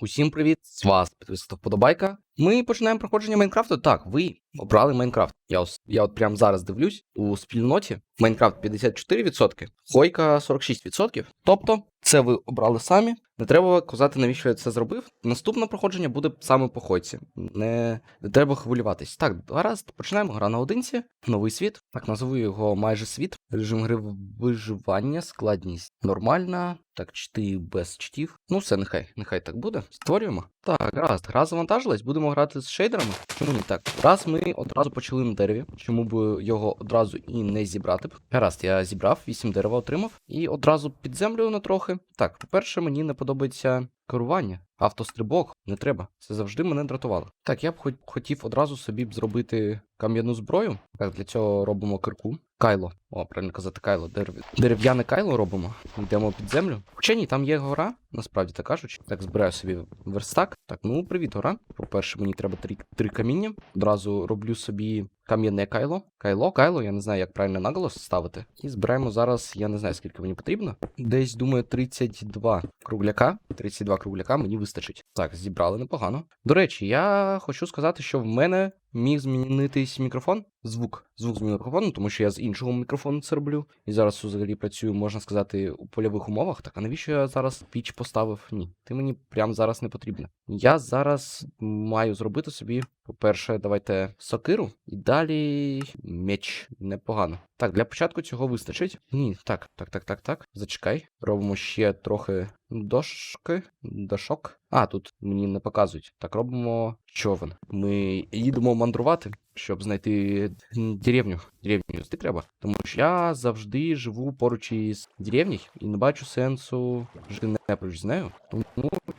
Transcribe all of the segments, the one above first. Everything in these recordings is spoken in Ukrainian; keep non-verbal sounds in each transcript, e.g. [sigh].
Усім привіт! З вас підписка вподобайка. Ми починаємо проходження Майнкрафту. Так, ви обрали Майнкрафт. Я, ос- я от прямо зараз дивлюсь у спільноті. Майнкрафт 54%, Хойка 46%. Тобто, це ви обрали самі. Не треба казати, навіщо я це зробив. Наступне проходження буде саме по Хойці. Не, не треба хвилюватись. Так, гаразд, починаємо. Гра на одинці. Новий світ. Так, назову його майже світ. Режим гри виживання, складність нормальна. Так, чти без чтів. Ну, все, нехай, нехай так буде. Створюємо. Так, гаразд, гра завантажилась, будемо грати з шейдерами. Чому ні так? Раз ми одразу почали на дереві, чому б його одразу і не зібрати б. Гаразд, я зібрав, 8 дерева отримав і одразу під землю на трохи. Так, по-перше, мені не подобається керування. Автострибок не треба. Це завжди мене дратувало. Так, я б хот- хотів одразу собі б зробити кам'яну зброю. Так, для цього робимо кирку. Кайло. О, правильно казати, кайло. Дерев... Дерев'яне кайло робимо. Йдемо під землю. Хоча ні, там є гора, насправді так кажучи. Так, збираю собі верстак. Так, ну привіт, гора. По-перше, мені треба три, три каміння. Одразу роблю собі кам'яне кайло. Кайло, кайло, я не знаю, як правильно наголос ставити. І збираємо зараз, я не знаю, скільки мені потрібно. Десь, думаю, 32 кругляка. 32 кругляка мені вистачить. Так, зібрали непогано. До речі, я хочу сказати, що в мене міг змінитись мікрофон. Звук. Звук з мікрофону, тому що я з іншого мікрофону це роблю. І зараз взагалі працюю, можна сказати, у польових умовах. Так, а навіщо я зараз піч поставив? Ні, ти мені прям зараз не потрібна. Я зараз маю зробити собі, по-перше, давайте сокиру, і далі меч. Непогано. Так, для початку цього вистачить. Ні, так, так, так, так, так. Зачекай. Робимо ще трохи дошки, дошок. А, тут мені не показують. Так, робимо човен. Ми їдемо мандрувати, щоб знайти деревню. Деревню знайти треба. Тому що я завжди живу поруч із деревні і не бачу сенсу жити не поруч з нею. Тому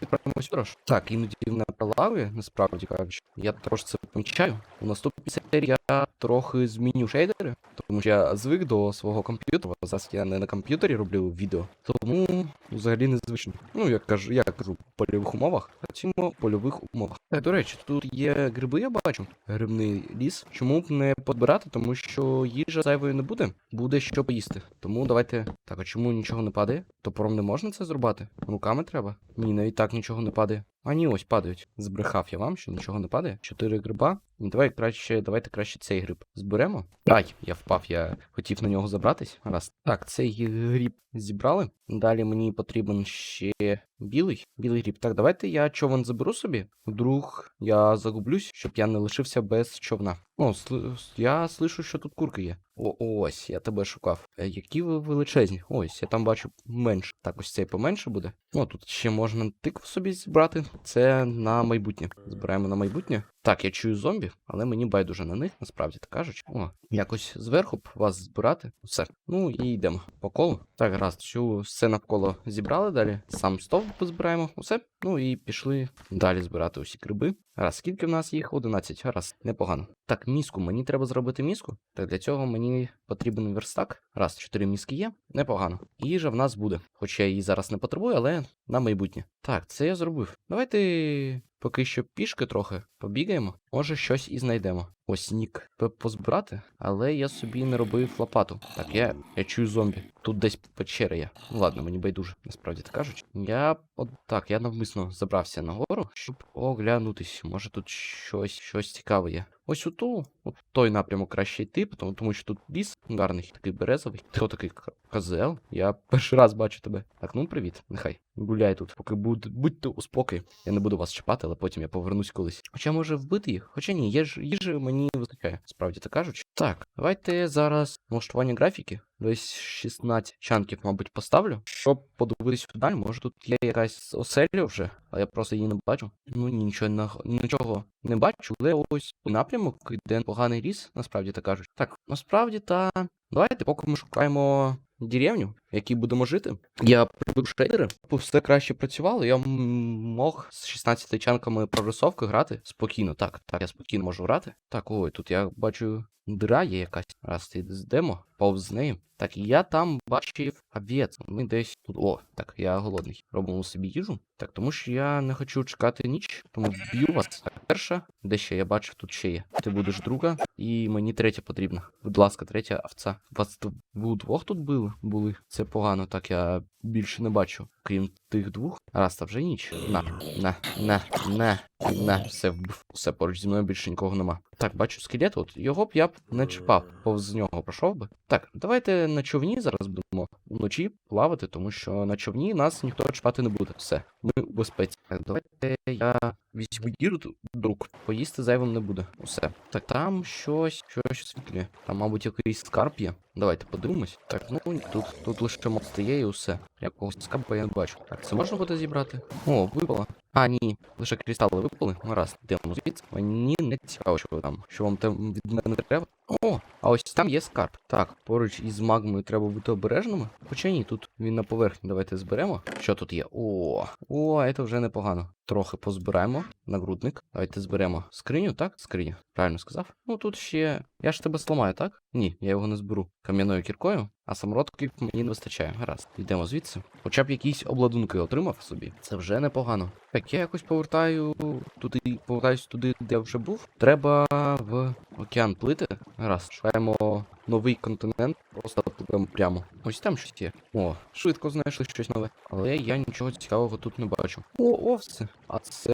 відправимося трош. Так, іноді вона пролави, насправді кажучи. Я також це помічаю. У наступній серії я трохи зміню шейдери, тому що я звик до свого комп'ютера. Зараз я не на комп'ютері роблю відео, тому взагалі незвично. Ну, я кажу, я кажу в польових умовах, працюємо в польових умовах. Так, до речі, тут є гриби, я бачу. Грибний ліс. Чому б не подбирати, тому що їжа зайвої не буде, буде що поїсти. Тому давайте. Так, а чому нічого не падає? Топором не можна це зрубати? Руками треба? Ні, навіть так нічого не падає. А ні, ось падають. Збрехав я вам, що нічого не падає. Чотири гриба. Ну, давай краще, давайте краще цей гриб зберемо. Ай, я впав, я хотів на нього забратись. Раз. Так, цей гріб зібрали. Далі мені потрібен ще білий. Білий гріб. Так, давайте я човен заберу собі. Вдруг я загублюсь, щоб я не лишився без човна. О, сли- я слышу, що тут курки є. О, ось, я тебе шукав. Е, які ви величезні. Ось, я там бачу менше. Так, ось цей поменше буде. О, тут ще можна тикву собі зібрати. Це на майбутнє. Збираємо на майбутнє. Так, я чую зомбі, але мені байдуже на них, насправді так кажуть. О, якось зверху б вас збирати. Все. Ну і йдемо по колу. Так, гаразд, що все навколо зібрали далі. Сам стовп позбираємо. Усе. Ну і пішли далі збирати усі гриби. Раз, скільки в нас їх? 11. Раз, непогано. Так, міску. Мені треба зробити міску. Так, для цього мені потрібен верстак. Раз, 4 міски є. Непогано. Їжа в нас буде. Хоча я її зараз не потребую, але на майбутнє. Так, це я зробив. Давайте поки що пішки трохи побігаємо. Може щось і знайдемо. Ось нік П- позбирати, але я собі не робив лопату. Так, я, я чую зомбі. Тут десь печера є. Ну ладно, мені байдуже, насправді так кажуть. Я от так, я навмисно забрався нагору, щоб оглянутись. Може тут щось, щось цікаве є. Ось у от той напрямок краще йти, тому, тому що тут ліс гарний, такий березовий. Хто такий козел? Я перший раз бачу тебе. Так, ну привіт, нехай. Гуляй тут, поки будь, будьте у спокій. Я не буду вас чіпати, але потім я повернусь колись. Хоча може вбити їх? Хоча ні, є ж їжі мені вистачає, справді так кажучи. Так, давайте зараз налаштування графіки. Десь 16 чанків, мабуть, поставлю. Щоб подивитись вдаль, може тут є якась оселя вже, а я просто її не бачу. Ну нічого нічого не бачу, але ось напрямок йде поганий ліс, насправді так кажуть. Так, насправді та давайте, поки ми шукаємо деревню, в якій будемо жити. Я прибив шейдери, все краще працювало. Я мог з 16 чанками прорисовки грати спокійно. Так, так, я спокійно можу грати. Так, ой, тут я бачу дира є якась. Раз ти йдемо, повз нею. Так, я там бачив овець. Ми десь тут. О, так, я голодний. Робимо собі їжу. Так, тому що я не хочу чекати ніч, тому вб'ю вас. Так, перша, де ще я бачу, тут ще є. Ти будеш друга, і мені третя потрібна. Будь ласка, третя овця. Вас удвох тут були? Були. Це погано, так я більше не бачу. Крім тих двох. Раз, та вже ніч. На, на, на, на, на. Все. Все поруч зі мною більше нікого нема. Так, бачу скелет, от його б я б не чіпав, повз нього пройшов би. Так, давайте на човні зараз будемо вночі плавати, тому що на човні нас ніхто чіпати не буде. Все, ми у безпеці. Давайте я візьму тут, друг. Поїсти зайвим не буде. Усе. Так, там щось, щось світлі. Там, мабуть, якийсь скарб є. Давайте подивимось. Так, ну тут, тут лише мост є і усе. Якогось скарба я не бачу. Так, це можна буде зібрати? О, випало. А, ні, лише кристали випали. Гаразд, йдемо звідси. Мені не цікаво, що там. Що вам там від мене треба? О, а ось там є скарб. Так, поруч із магмою треба бути обережними. Хоча ні, тут він на поверхні. Давайте зберемо. Що тут є? О, о, це вже непогано. Трохи позбираємо. Нагрудник. Давайте зберемо скриню, так? Скриню. Правильно сказав? Ну тут ще. Я ж тебе зламаю, так? Ні, я його не зберу. Кам'яною кіркою, а самородків мені не вистачає. Гаразд. Йдемо звідси. Хоча б якісь обладунки отримав собі. Це вже непогано. Так, я якось повертаю туди, повертаюсь туди, де вже був. Треба в океан плити. Гаразд, шукаємо новий континент, просто пливемо прямо. Ось там щось є. О, швидко знайшли щось нове. Але я нічого цікавого тут не бачу. О, овце. А це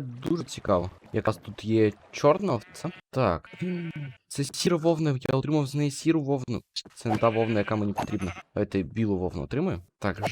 дуже цікаво. Якраз тут є чорна овця. Так. Це сіра вовна, я отримав з неї сіру вовну. Це не та вовна, яка мені потрібна. Давайте білу вовну отримаю. Так,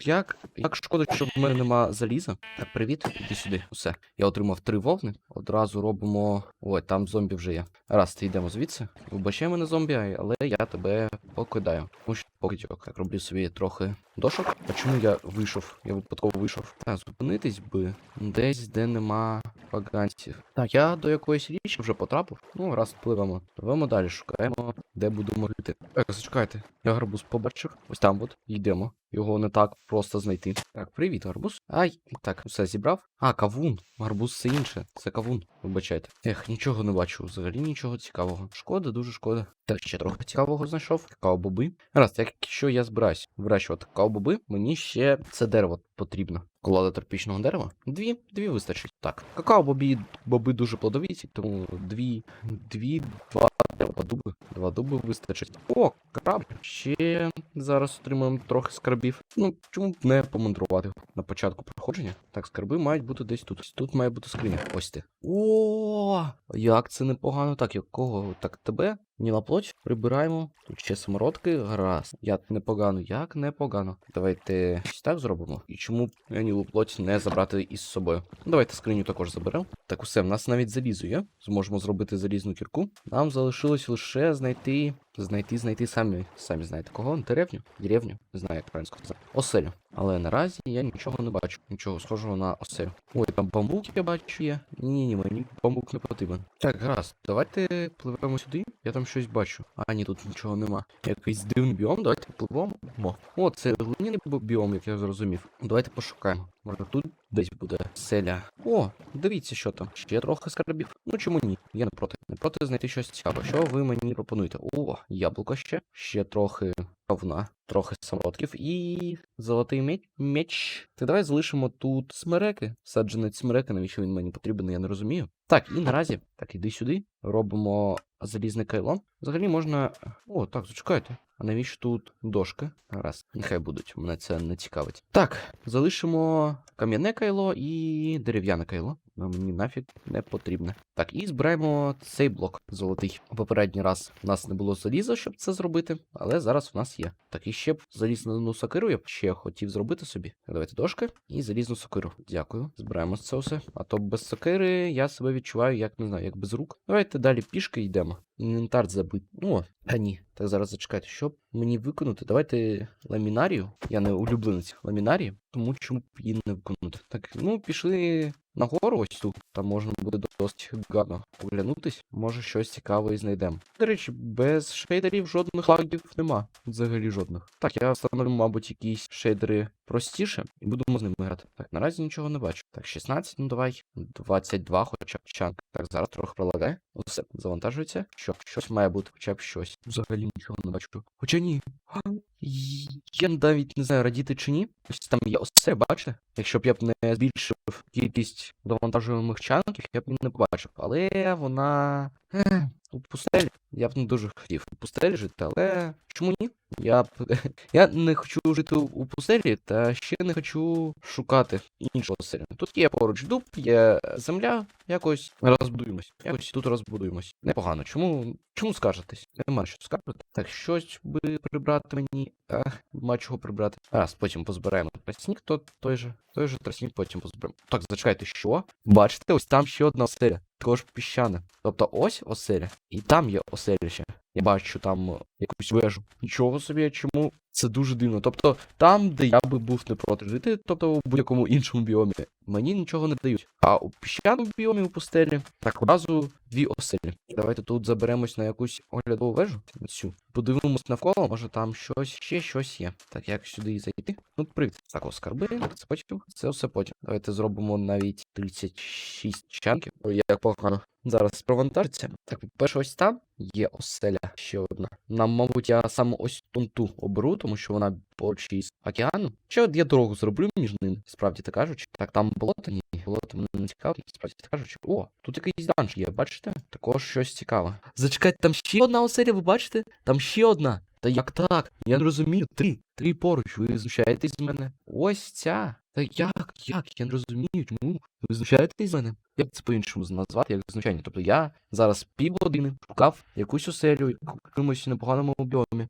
як, як шкода, що в мене нема заліза. Так, привіт, іди сюди. Усе. Я отримав три вовни. Одразу робимо. Ой, там зомбі вже є. Раз, ти йдемо звідси. Вибачай мене зомбі, але я тебе покидаю. Тому що покидьок. Так, роблю собі трохи дошок. А чому я вийшов? Я випадково вийшов. Так, зупинитись би десь, де нема поганців. Так, я до якоїсь річки вже потрапив. Ну, раз пливемо. Пливемо далі, шукаємо, де будемо жити. Так, зачекайте. Я гарбуз побачив. Ось там от. Йдемо. Його не так просто знайти. Так, привіт, гарбуз. Ай, так, все зібрав. А, кавун. Гарбуз це інше. Це кавун. Вибачайте. Ех, нічого не бачу. Взагалі нічого цікавого. Шкода, дуже шкода. Так, ще трохи цікавого знайшов. Какао-боби. Раз, якщо я збираюсь вирощувати какао-боби, мені ще це дерево потрібно. Колода тропічного дерева? Дві, дві вистачить. Так. Какао-бобі боби дуже плодовиті, тому дві, дві, два, два дуби. Два дуби вистачить. О, краб. Ще зараз отримаємо трохи скарбів. Ну, чому б не помандрувати на початку проходження? Так, скарби мають бути десь тут. Тут має бути скриня. Ось ти. О, як це непогано. Так, якого? Так, тебе? Ніла плоть, прибираємо. Тут ще самородки. Гаразд. Як непогано, як непогано. Давайте ось так зробимо. І чому нілу плоть не забрати із собою? Давайте скриню також заберемо. Так, усе, в нас навіть залізо є. Зможемо зробити залізну кірку. Нам залишилось лише знайти. Знайти, знайти самі, самі знаєте кого? Деревню? Деревню? Не знаю, як правильно сказати. Оселю. Але наразі я нічого не бачу. Нічого схожого на оселю. Ой, там бамбук я бачу є. Ні, ні, мені бамбук не потрібен. Так, гаразд, давайте пливемо сюди. Я там щось бачу. А, ні, тут нічого нема. Якийсь дивний біом, давайте пливемо. О, це глиняний біом, як я зрозумів. Давайте пошукаємо. Може тут десь буде селя. О, дивіться, що там. Ще трохи скарбів. Ну чому ні? Я не проти. Не проти знайти щось цікаве. Що ви мені пропонуєте? О, яблуко ще. Ще трохи ковна, трохи самородків і золотий меч. меч. Ти давай залишимо тут смереки. Саджанець смереки, навіщо він мені потрібен, я не розумію. Так, і наразі, так, іди сюди. Робимо залізне кайло. Взагалі можна. О, так, зачекайте. А навіщо тут дошки? Раз, нехай будуть, мене це не цікавить. Так, залишимо кам'яне кайло і дерев'яне кайло. Ну, мені нафіг не потрібне. Так, і збираємо цей блок золотий. Попередній раз у нас не було заліза, щоб це зробити, але зараз у нас є. Так, і ще б залізну сокиру я б ще хотів зробити собі. Давайте дошки і залізну сокиру. Дякую. Збираємо це все. А то без сокири я себе відчуваю, як не знаю, як без рук. Давайте далі пішки йдемо. Інвентар забит. О, а ні. Так зараз зачекайте, що б мені виконати? Давайте ламінарію. Я не улюбленець ламінарії, тому чому б її не виконати. Так, ну пішли нагору ось тут. Там можна буде досить гарно оглянутись. Може щось цікаве і знайдемо. До речі, без шейдерів жодних лагів нема. Взагалі жодних. Так, я встановлю, мабуть, якісь шейдери простіше і будемо з ними грати. Так, наразі нічого не бачу. Так, 16, ну давай. 22 хоча б чанк. Так, зараз трохи пролагає. Усе завантажується. Що, щось має бути, хоча б щось. Взагалі нічого не бачу. Хоча ні. Я навіть не знаю, радіти чи ні. Ось там є ось це, бачите? Якщо б я б не збільшив кількість завантажуємих чанків, я б не побачив. Але вона. У пустелі. Я б не дуже хотів у пустелі жити, але чому ні? Я б. [laughs] Я не хочу жити у пустелі, та ще не хочу шукати іншого селя. Тут є поруч дуб, є земля, якось розбудуємось. Якось тут розбудуємось. Непогано. Чому чому скажетесь? Нема що скажете. Так, щось би прибрати мені. Нема чого прибрати. Раз, потім позбираємо тростник, то той же, той же тростник потім позберемо. Так, зачекайте, що? Бачите, ось там ще одна оселя. Також піщана. Тобто ось оселя, і там є оселя ще. Я бачу там е, якусь вежу. Нічого собі, чому це дуже дивно. Тобто, там, де я би був не проти жити, тобто у будь-якому іншому біомі, мені нічого не дають. А у піщаному біомі у пустелі так одразу дві оселі. Давайте тут заберемось на якусь оглядову вежу. Цю. Подивимось навколо, може там щось, ще щось є. Так, як сюди і зайти? Ну, привіт. Так, о, скарби, це потім, це все потім. Давайте зробимо навіть 36 чанків. Як погано. Зараз провантажиться. Так, по-перше, ось там є оселя ще одна. Нам, мабуть, я саме ось ту ту оберу, тому що вона поруч із океаном. Ще я дорогу зроблю між ними, справді так кажучи. Так, там болото, ні, болото мене не цікаво, справді так кажучи. О, тут якийсь данж є, бачите? Також щось цікаве. Зачекайте, там ще одна оселя, ви бачите? Там ще одна. Та як так? Я не розумію. Три. Три поруч. Ви знущаєтесь з мене. Ось ця. Та як? Як? Я не розумію, чому? Ви знущаєтесь з мене? Як це по-іншому назвати, як знущання? Тобто я зараз півгодини шукав якусь оселю в якомусь непоганому біомі.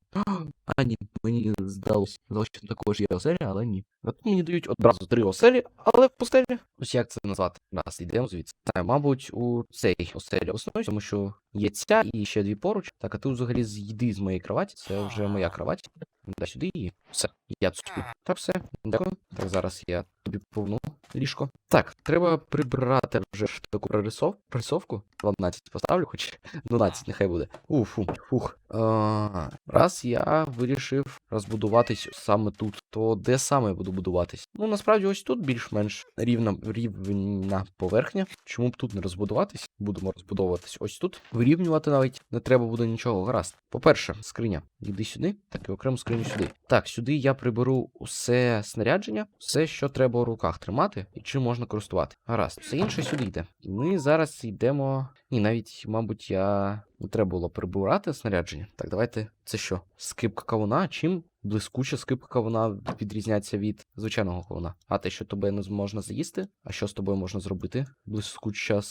А ні, мені здалося, здалося, що також є оселя, але ні. Тут мені дають одразу три оселі, але в пустелі. Ось як це назвати? Раз, йдемо звідси. Та, мабуть, у цей оселі основною, тому що є ця і ще дві поруч. Так, а ти взагалі з'їди з моєї кроваті. Це вже моя кровать. Дай сюди її. Все, я тут. Так, все, дякую. Так, зараз я тобі поверну ліжко. Так, треба прибрати вже ж таку прорисов, прорисовку. 12 поставлю, хоч 12 нехай буде. Уфу, фух. А, раз я вирішив розбудуватись саме тут, то де саме я буду будуватись? Ну, насправді, ось тут більш-менш рівна, рівна поверхня. Чому б тут не розбудуватись? Будемо розбудовуватись ось тут. Вирівнювати навіть не треба буде нічого. Гаразд. По-перше, скриня. Йди сюди, так і окрему скриню сюди. Так, сюди я приберу усе снарядження, все, що треба у руках тримати і чим можна користувати. Гаразд, все інше сюди йде. Ми зараз йдемо. Ні, навіть, мабуть, я не треба було прибирати снарядження. Так, давайте. Це що? Скипка кавуна? Чим блискуча скипка кавуна відрізняється від звичайного кавуна? А те, що тебе не можна з'їсти? А що з тобою можна зробити? Блискуча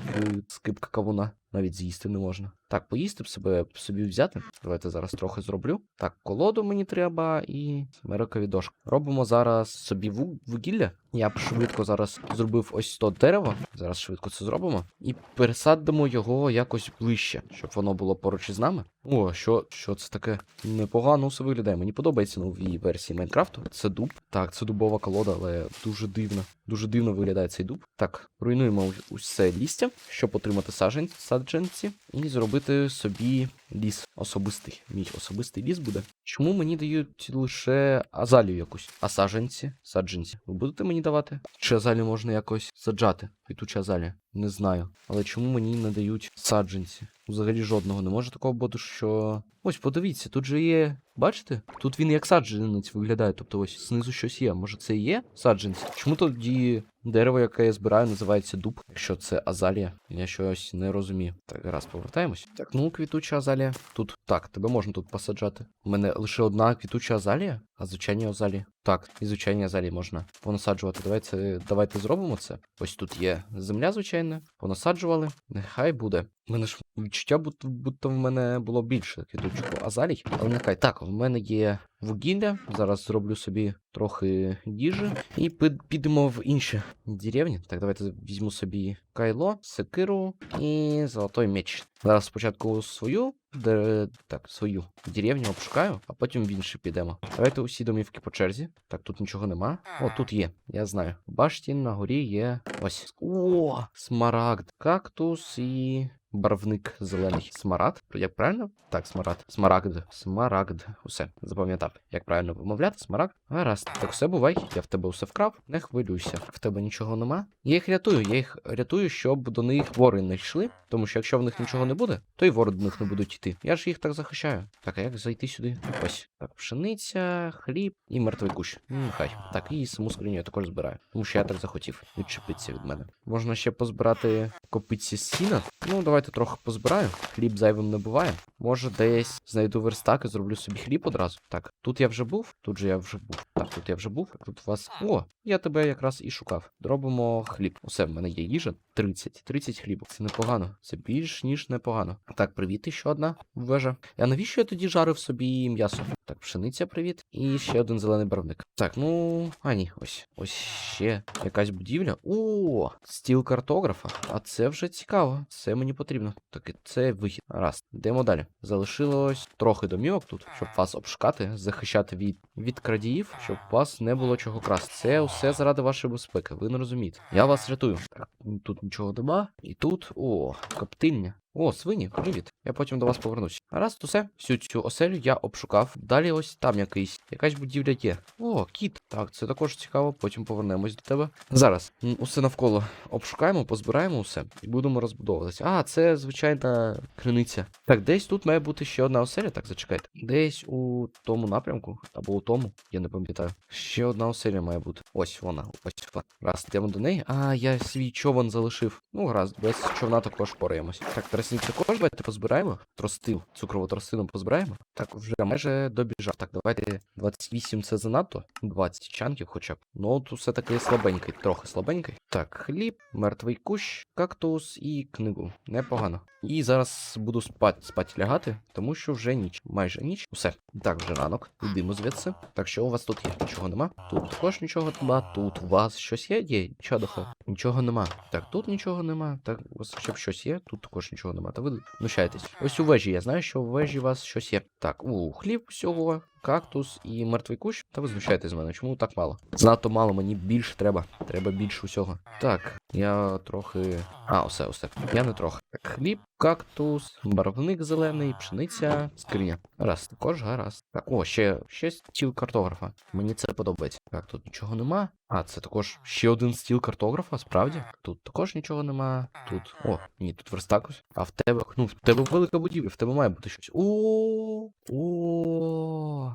скипка кавуна. Навіть з'їсти не можна. Так, поїсти б себе собі взяти. Давайте зараз трохи зроблю. Так, колоду мені треба і мерикові дошки. Робимо зараз собі вугілля. Я б швидко зараз зробив ось то дерево. Зараз швидко це зробимо. І пересадимо його якось ближче, щоб воно було поруч із нами. О, що, що це таке? Непогано все виглядає. Мені подобається новій версії Майнкрафту. Це дуб. Так, це дубова колода, але дуже дивно. Дуже дивно виглядає цей дуб. Так, руйнуємо усе лістя, щоб отримати саджанці, саджанці і зробити собі ліс особистий. Мій особистий ліс буде. Чому мені дають лише азалію якусь? А саджанці? Саджанці. Ви будете мені давати? Чи азалію можна якось саджати? Квітуча азалія? Не знаю. Але чому мені не дають саджанці? Взагалі жодного не може такого бути, що. Ось, подивіться, тут же є. Бачите? Тут він як саджанець виглядає. Тобто ось знизу щось є. Може це і є саджанці? Чому тоді дерево, яке я збираю, називається дуб, якщо це азалія? Я щось не розумію. Так, раз повертаємось. Так, ну квітуча азалія. Тут так, тебе можна тут посаджати. У мене лише одна квітуча азалія? А звичайні залі. Так, і звичайні залі можна понасаджувати. Давайте, давайте зробимо це. Ось тут є земля, звичайна. Понасаджували. Нехай буде. У мене ж відчуття, будто, будто в мене було більше квіточку азалій. Але нехай так, в мене є вугілля. Зараз зроблю собі трохи їжі. І підемо в інші деревні. Так, давайте візьму собі кайло, секиру і золотой меч. Зараз спочатку свою, де, так, свою деревню обшукаю, а потім в інші підемо. Давайте усі домівки по черзі. Так, тут нічого нема. О, тут є, я знаю. В на горі є. Ось. О, смарагд, кактус і. Барвник зелений. Смарагд. Як правильно? Так, смарагд. Смарагд. Смарагд. Усе. Запам'ятав. Як правильно вимовляти? Смарагд. Гаразд. Так все бувай. Я в тебе усе вкрав. Не хвилюйся. В тебе нічого нема. Я їх рятую. Я їх рятую, щоб до них вори не йшли. Тому що якщо в них нічого не буде, то й вори до них не будуть йти. Я ж їх так захищаю. Так, а як зайти сюди? Ось. Так, пшениця, хліб і мертвий кущ. М, Хай. Так, і саму скриню я також збираю. Тому що я так захотів відчепитися від мене. Можна ще позбирати копиці сіна. Ну, давайте трохи позбираю. Хліб зайвим не буває. Може, десь знайду верстак і зроблю собі хліб одразу. Так, тут я вже був, тут же я вже був. Так, тут я вже був. Тут у вас. О, я тебе якраз і шукав. Зробимо хліб. Усе, в мене є їжа. 30. 30 хлібу. Це непогано. Це більш ніж непогано. Так, привіт, ще одна вежа. А навіщо я тоді жарив собі м'ясо? Так, пшениця, привіт. І ще один зелений барвник. Так, ну. А ні, ось. Ось ще якась будівля. О, стіл картографа. А це вже цікаво. Це мені потрібно. Так, і це вихід. Раз. Йдемо далі. Залишилось трохи домівок тут, щоб вас обшукати, захищати від, від крадіїв, щоб у вас не було чого красти. Це все заради вашої безпеки. Ви не розумієте. Я вас рятую. Так, тут нічого нема. І тут. О, коптильня. О, свині, привіт. Я потім до вас повернусь. Раз, то все. Всю цю оселю я обшукав. Далі ось там якийсь. Якась будівля є. О, кіт. Так, це також цікаво. Потім повернемось до тебе. Зараз усе навколо обшукаємо, позбираємо усе і будемо розбудовуватися. А, це звичайна криниця. Так, десь тут має бути ще одна оселя. Так, зачекайте. Десь у тому напрямку, або у тому, я не пам'ятаю. Ще одна оселя має бути. Ось вона, ось вона. Раз, йдемо до неї. А, я свій човен залишив. Ну, гаразд, без човна також пораємось. Так, тростник також давайте позбираємо. Тростил, цукрову тростину позбираємо. Так, вже майже добіжав. Так, давайте 28 це занадто. 20 чанків хоча б. Ну, от усе таки слабенький, трохи слабенький. Так, хліб, мертвий кущ, кактус і книгу. Непогано. І зараз буду спати, спати лягати, тому що вже ніч. Майже ніч. Усе. Так, вже ранок. Йдемо звідси. Так, що у вас тут є? Нічого нема. Тут також нічого нема. Тут у вас щось є? Є, чадоха. Нічого нема. Так, тут нічого нема. Так, у вас ще б щось є, тут також нічого нема. Та ви знущаєтесь. Ось у вежі, я знаю, що у вежі у вас щось є. Так, у хліб всього, кактус і мертвий кущ. Та ви знущаєтесь з мене. Чому так мало? Занадто мало, мені більше треба. Треба більше усього. Так, я трохи. А, усе, усе. Я не трохи. Так, хліб, кактус, барвник зелений, пшениця, скриня. Раз, також гаразд. Так, о, ще, ще стіл картографа. Мені це подобається. Так, тут нічого нема. А, це також ще один стіл картографа, справді? Тут також нічого нема. Тут. О, ні, тут верстак. А в тебе. Ну, в тебе велика будівля, в тебе має бути щось. О, о.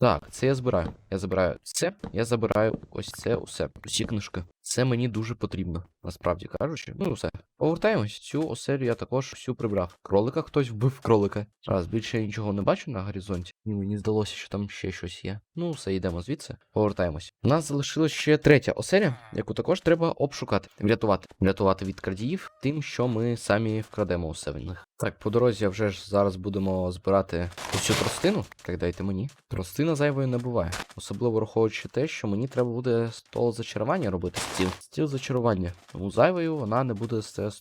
Так, це я збираю. Я забираю це, я забираю ось це усе. Усі книжки. Це мені дуже потрібно, насправді кажучи. Ну, все. Повертаємось. Цю оселю я також всю прибрав. Кролика хтось вбив кролика. Раз, більше я нічого не бачу на горизонті. Ні, мені здалося, що там ще щось є. Ну, все, йдемо звідси. Повертаємось. У нас залишилась ще третя оселя, яку також треба обшукати, врятувати. Врятувати від крадіїв тим, що ми самі вкрадемо усе в них. Так, по дорозі вже ж зараз будемо збирати усю тростину. Так, дайте мені. Тростина зайвою не буває. Особливо враховуючи те, що мені треба буде стол зачарування робити. Стіл. Стіл зачарування. Тому зайвою вона не буде це 100%.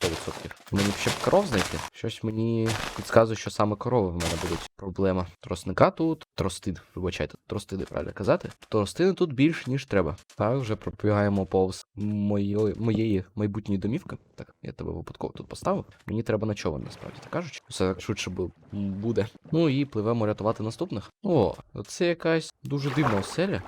Мені б ще б коров знайти. Щось мені підказує, що саме корови в мене будуть. Проблема. Тросника тут. Тростин. Вибачайте, тростини правильно казати. Тростини тут більш, ніж треба. Так, вже пробігаємо повз моєї, моєї майбутньої домівки. Так, я тебе випадково тут поставив. Мені треба на човен, насправді так кажучи. Все швидше бу- буде. Ну і пливемо рятувати наступних. О, це якась дуже дивна оселя.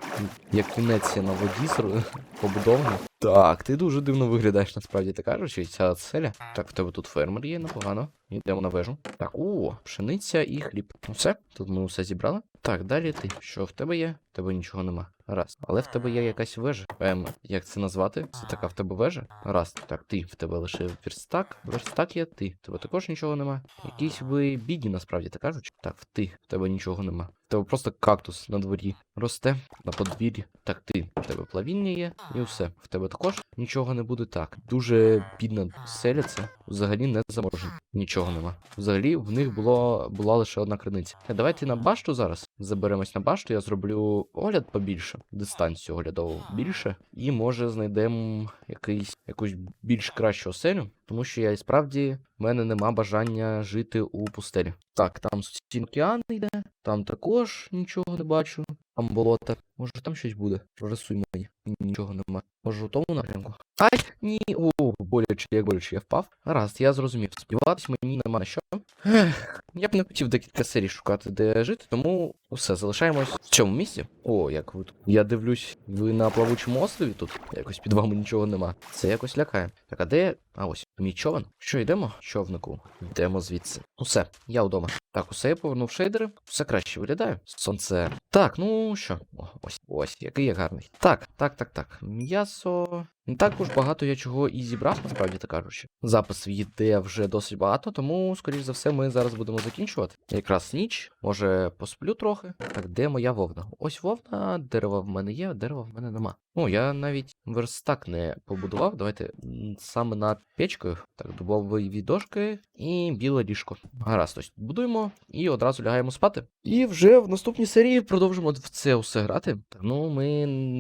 Як Венеція на воді [laughs] побудована. Так, ти дуже дивно виглядаєш, насправді так кажучи, ця оселя. Так, в тебе тут фермер є, непогано. Йдемо на вежу. Так, о, пшениця і хліб. Ну все, тут ми все зібрали. Так, далі ти. Що в тебе є? В тебе нічого нема. Раз. Але в тебе є якась вежа. Ем, як це назвати? Це така в тебе вежа? Раз. Так, ти в тебе лише верстак. Верстак є ти. В тебе також нічого нема. Якісь ви бідні, насправді так кажуть. Так, ти. В тебе нічого нема. Тебе просто кактус на дворі росте на подвір'ї. Так, ти в тебе плавіння є, і все. В тебе також нічого не буде так. Дуже бідна селя це взагалі не заможені. Нічого нема. Взагалі в них було була лише одна криниця. Е, Давайте на башту зараз заберемось на башту. Я зроблю огляд побільше, дистанцію оглядову більше, і може знайдемо якийсь якусь більш кращу оселю, тому що я і справді в мене нема бажання жити у пустелі. Так, там суцільний океан йде, там також нічого не бачу. Там болото. Може там щось буде. Прорисуй мені. Ні, Нічого нема. Може у тому напрямку. Ай, ні, о, боляче, як боляче, я впав. Гаразд, я зрозумів. Сподіватись мені нема на що. Ех, я б не хотів декілька серій шукати, де жити, тому все, залишаємось в цьому місці. О, як ви тут. Я дивлюсь, ви на плавучому острові тут. Якось під вами нічого нема. Це якось лякає. Так, а де. А ось, мій човен. Що, йдемо? Човнику. Йдемо звідси. Усе, я вдома. Так, усе я повернув шейдери. Все краще виглядає. Сонце. Так, ну що? О, ось, ось, який я гарний. Так, так, так, так. М'ясо. Не так уж багато я чого і зібрав, насправді так кажучи. Записів йде вже досить багато, тому, скоріш за все, ми зараз будемо закінчувати. Якраз ніч, може посплю трохи. Так, де моя вовна? Ось вовна, дерева в мене є, дерева в мене нема. О, я навіть верстак не побудував. Давайте саме над печкою. Так, дубові дошки і біле ліжко. Гаразд, ось будуємо і одразу лягаємо спати. І вже в наступній серії продовжимо в це усе грати. Ну ми.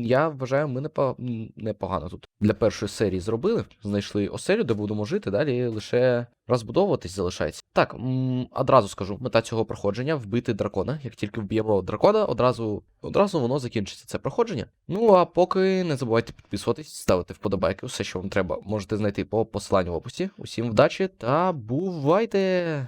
Я вважаю, ми непогано тут для першої серії зробили. Знайшли оселю, де будемо жити. Далі лише розбудовуватись залишається. Так, одразу скажу, мета цього проходження вбити дракона. Як тільки вб'ємо дракона, одразу, одразу воно закінчиться це проходження. Ну а поки не забувайте підписуватись, ставити вподобайки, все, що вам треба, можете знайти по посиланню в описі. Усім вдачі та бувайте!